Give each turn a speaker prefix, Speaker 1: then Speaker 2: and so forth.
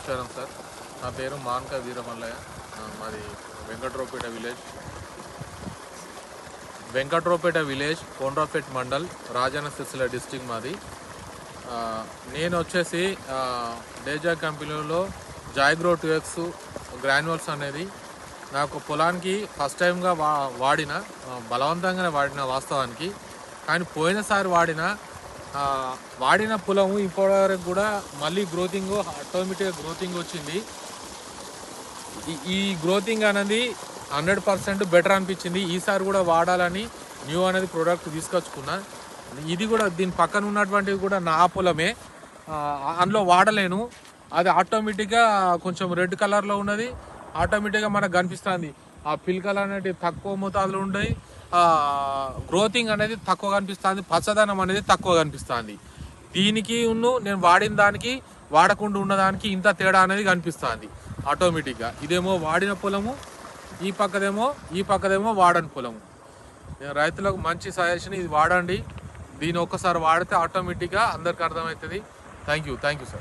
Speaker 1: నమస్కారం సార్. నా పేరు మాన్క వీరమల్లయ్య. మాది Venkatraopet village. Venkatraopet village Kondrapet mandal Rajanna Sircilla district మాది. నేను వచ్చేసి డేజా కంపెనీలో జాయిగ్రో టూ ఎక్స్ గ్రాన్యువల్స్ అనేది నాకు పొలానికి ఫస్ట్ టైంగా వా వాడిన బలవంతంగానే వాడిన వాస్తవానికి. కానీ పోయినసారి వాడిన వాడిన పొలము ఇప్పటివరకు కూడా మళ్ళీ గ్రోతింగ్ ఆటోమేటిక్గా గ్రోతింగ్ వచ్చింది. ఈ- గ్రోతింగ్ అనేది హండ్రెడ్ పర్సెంట్ బెటర్ అనిపించింది. ఈసారి కూడా వాడాలని న్యూ అనేది ప్రోడక్ట్ తీసుకొచ్చుకున్నా. ఇది కూడా దీని పక్కన ఉన్నటువంటివి కూడా నా పొలమే. అందులో వాడలేను. అది ఆటోమేటిక్గా కొంచెం రెడ్ కలర్లో ఉన్నది. ఆటోమేటిక్గా మనకు కనిపిస్తుంది. ఆ పిల్కలు అనేటివి తక్కువ మోతాదులో ఉండయి గ్రోతింగ్ అనేది తక్కువ కనిపిస్తుంది పచ్చదనం అనేది తక్కువ కనిపిస్తుంది. దీనికి ఉన్ను నేను వాడిన దానికి వాడకుండా ఉన్నదానికి ఇంత తేడా అనేది కనిపిస్తుంది ఆటోమేటిక్గా. ఇదేమో వాడిన పొలము ఈ పక్కదేమో ఈ పక్కదేమో వాడని పొలము. నేను రైతులకు మంచి సజెషన్ ఇది వాడండి. దీని ఒక్కసారి వాడితే ఆటోమేటిక్గా అందరికి అర్థమవుతుంది. Thank you thank you sir.